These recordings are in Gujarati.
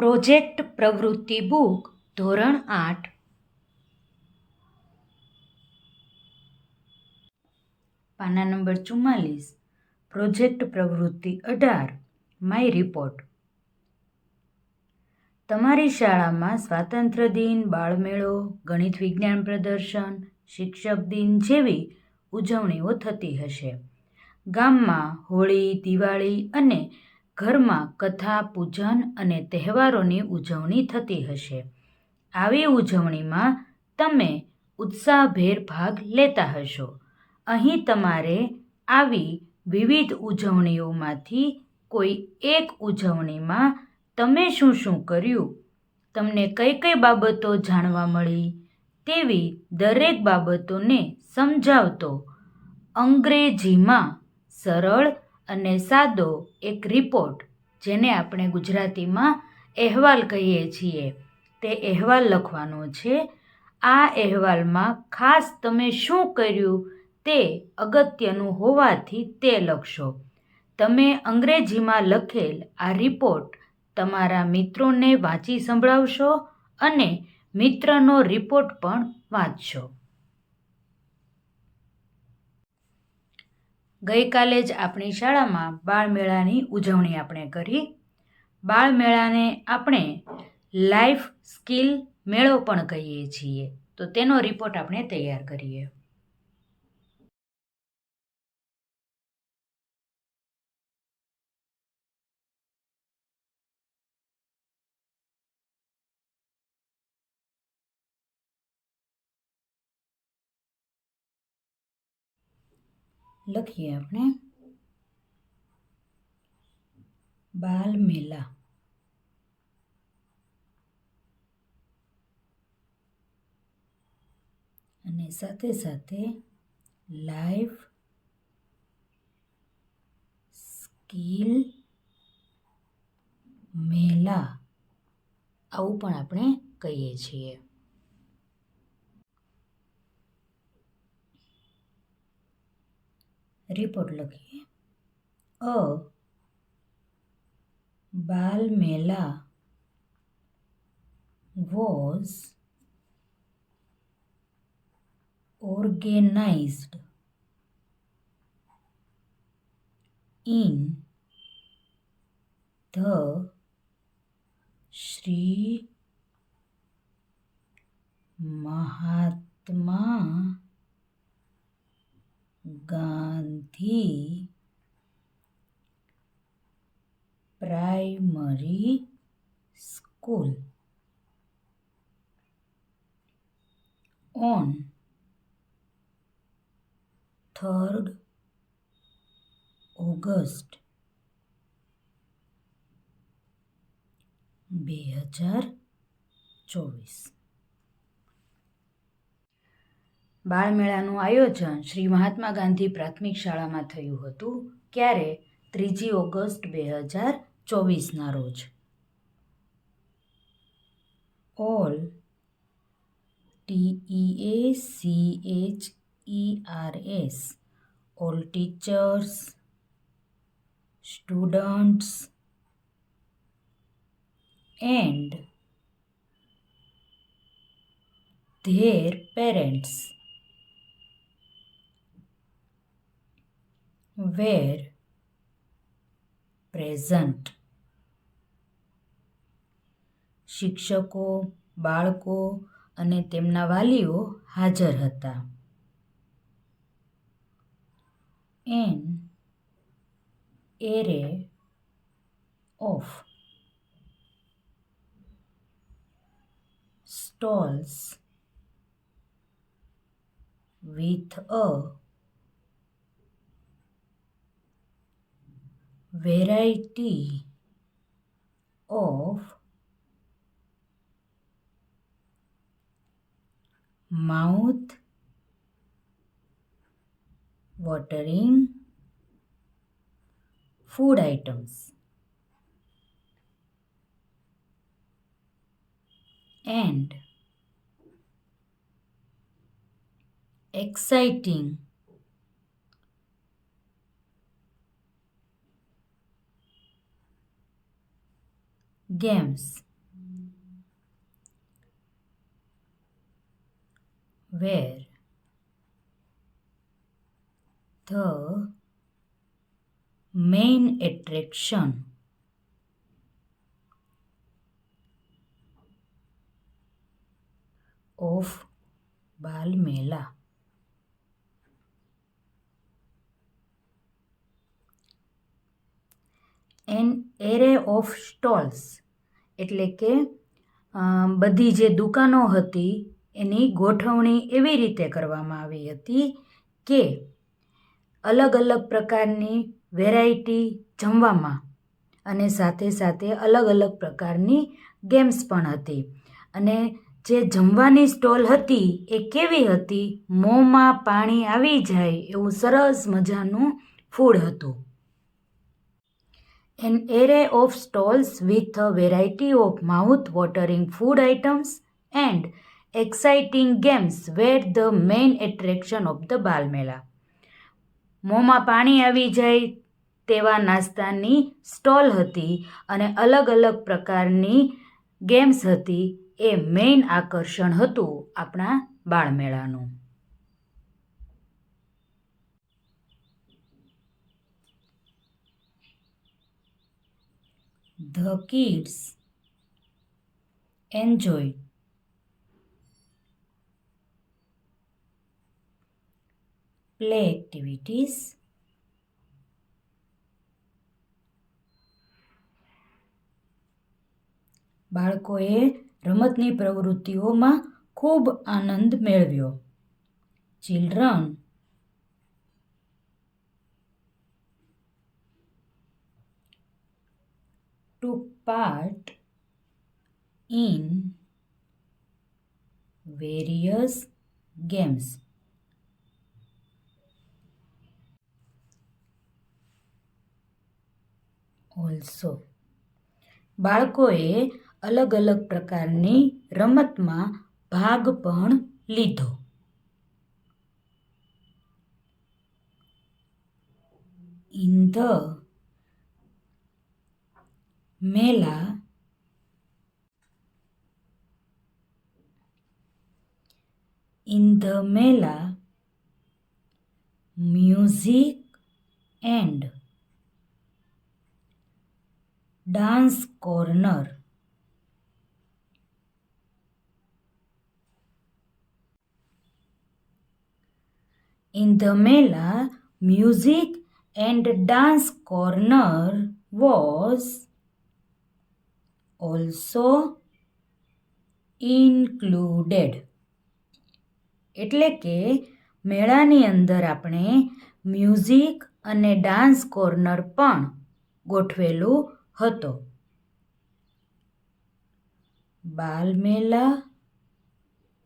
પ્રોજેક્ટ પ્રવૃત્તિ બુક, ધોરણ આઠ. પાના નંબર ચુમ્માલીસ. પ્રોજેક્ટ પ્રવૃત્તિ અઢાર, માય રિપોર્ટ. તમારી શાળામાં સ્વાતંત્ર્ય દિન, બાળમેળો, ગણિત વિજ્ઞાન પ્રદર્શન, શિક્ષક દિન જેવી ઉજવણીઓ થતી હશે. ગામમાં હોળી, દિવાળી અને ઘરમાં કથા, પૂજન અને તહેવારોની ઉજવણી થતી હશે. આવી ઉજવણીમાં તમે ઉત્સાહભેર ભાગ લેતા હશો. અહીં તમારે આવી વિવિધ ઉજવણીઓમાંથી કોઈ એક ઉજવણીમાં તમે શું શું કર્યું, તમને કઈ કઈ બાબતો જાણવા મળી, તેવી દરેક બાબતોને સમજાવતો અંગ્રેજીમાં સરળ અને સાદો એક રિપોર્ટ જેને આપણે ગુજરાતીમાં અહેવાલ કહીએ છીએ. તે અહેવાલ લખવાનો છે, આ અહેવાલમાં ખાસ તમે શું કર્યું તે અગત્યનું હોવાથી તે લખશો. તમે અંગ્રેજીમાં લખેલ આ રિપોર્ટ તમારા મિત્રોને વાંચી સંભળાવશો અને મિત્રનો રિપોર્ટ પણ વાંચશો. ગઈકાલે જ આપણી શાળામાં બાળમેળાની ઉજવણી આપણે કરી. બાળમેળાને આપણે લાઈફ સ્કિલ મેળો પણ કહીએ છીએ. તો તેનો રિપોર્ટ આપણે તૈયાર કરીએ. લખીએ આપણે. બાલ મેલા અને સાથે સાથે લાઈફ સ્કિલ મેલા. આવું પણ આપણે કહીએ છીએ. રિપોર્ટ લખીએ અ બાલ મેલા was organized in the Sri Mahatma Gandhi Primary School on 3rd August બે હજાર ચોવીસ બાળમેળાનું આયોજન શ્રી મહાત્મા ગાંધી પ્રાથમિક શાળામાં થયું હતું ક્યારે? ત્રીજી ઓગસ્ટ બે હજાર ચોવીસના રોજ. All T E A C H E R S all teachers, students and their parents were present શિક્ષકો, બાળકો અને તેમના વાલીઓ હાજર હતા. An array of. Stalls with a variety of mouth watering food items and exciting games. Where the main attraction of Balmela an array of stalls એટલે કે બધી જે દુકાનો હતી, એની ગોઠવણી એવી રીતે કરવામાં આવી હતી કે, અલગ અલગ પ્રકારની વેરાયટી જમવામાં અને સાથે સાથે અલગ અલગ પ્રકારની ગેમ્સ પણ હતી. અને જે જમવાની સ્ટોલ હતી, એ કેવી હતી? મોંમાં પાણી આવી જાય એવું સરસ મજાનું ફૂડ હતું. An array of stalls with a variety of mouth-watering food items and exciting games were the main attraction of the Balmela. મોંમાં પાણી આવી જાય તેવા નાસ્તાની સ્ટોલ હતી અને અલગ અલગ પ્રકારની ગેમ્સ હતી એ મેઇન આકર્ષણ હતું આપણા બાળમેળાનું The kids enjoyed play activities, બાળકોએ રમતની પ્રવૃત્તિઓમાં ખૂબ આનંદ મેળવ્યો. Children. Part in various games. Also બાળકોએ અલગ અલગ પ્રકારની રમતમાં ભાગ પણ લીધો in the mela in the mela music and dance corner. in the mela music and dance corner was also included એટલે કે મેળાની અંદર આપણે મ્યુઝિક અને ડાન્સ કોર્નર પણ ગોઠવેલું હતો. Balmela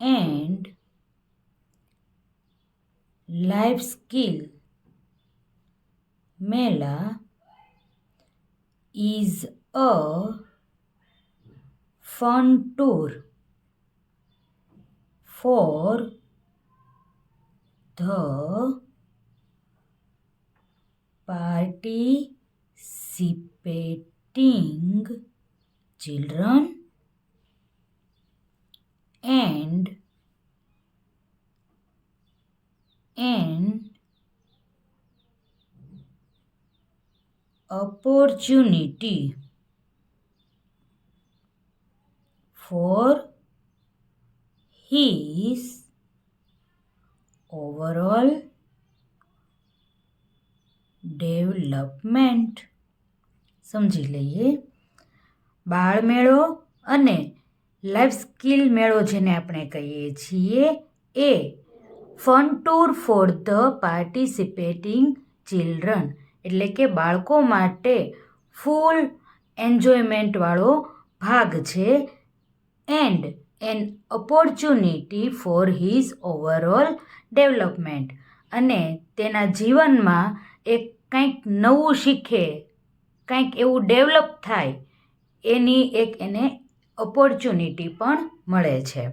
and life skill mela is a fun tour for the participating children and an opportunity for his overall development સમજી લઈએ. બાળમેળો અને લાઈફ સ્કિલ મેળો જેને આપણે કહીએ છીએ એ fun tour for the participating children એટલે કે બાળકો માટે ફૂલ એન્જોયમેન્ટવાળો ભાગ છે. And an opportunity for his overall development અને તેના જીવનમાં એક કંઈક નવું શીખે, કંઈક એવું ડેવલપ થાય, એની એક એને ઓપોર્ચ્યુનિટી પણ મળે છે.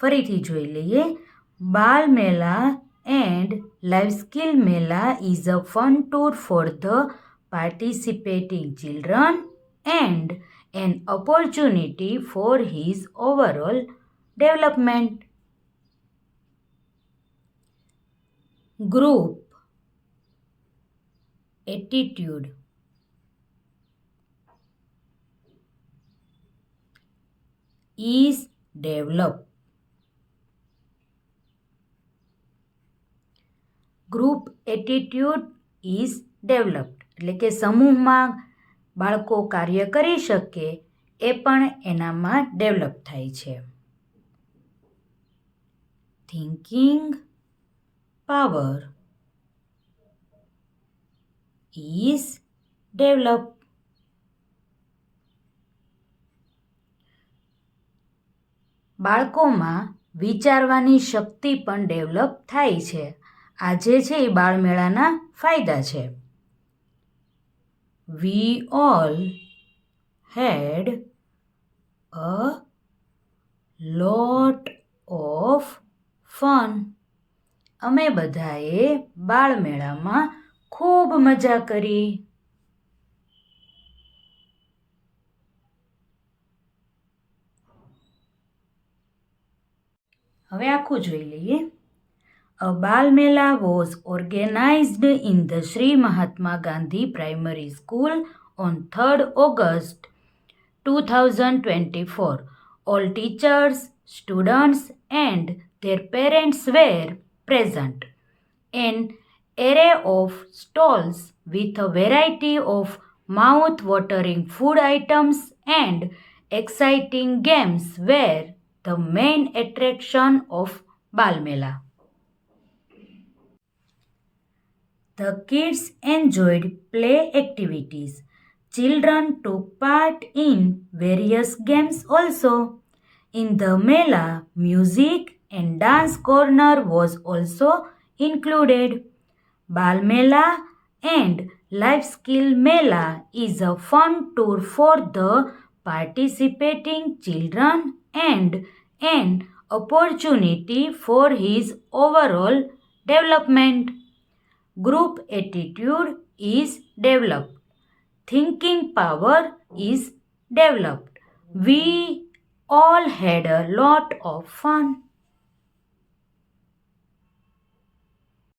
ફરીથી જોઈ લઈએ. Bal Mela and life skill Mela is a fun tour for the participating children and an opportunity for his overall development group attitude is developed group attitude is developed એટલે કે સમૂહમાં બાળકો કાર્ય કરી શકે એ પણ એનામાં ડેવલપ થાય છે. થિંકિંગ પાવર ઇઝ ડેવલપ બાળકોમાં વિચારવાની શક્તિ પણ ડેવલપ થાય છે. આજે છે એ બાળમેળાના ફાયદા છે. We all had a lot of fun અમે બધાએ બાળમેળામાં ખૂબ મજા કરી. હવે આખું જોઈ લઈએ. A Bal Mela was organized in the Sri Mahatma Gandhi Primary School on 3rd August 2024. All teachers, students, and their parents were present. An array of stalls with a variety of mouth watering food items and exciting games were the main attraction of Balmela. The kids enjoyed play activities. Children took part in various games also. In the Mela, music and dance corner was also included. Bal Mela and Life Skill Mela is a fun tour for the participating children and an opportunity for his overall development. Group attitude is developed. Thinking power is developed. We all had a lot of fun.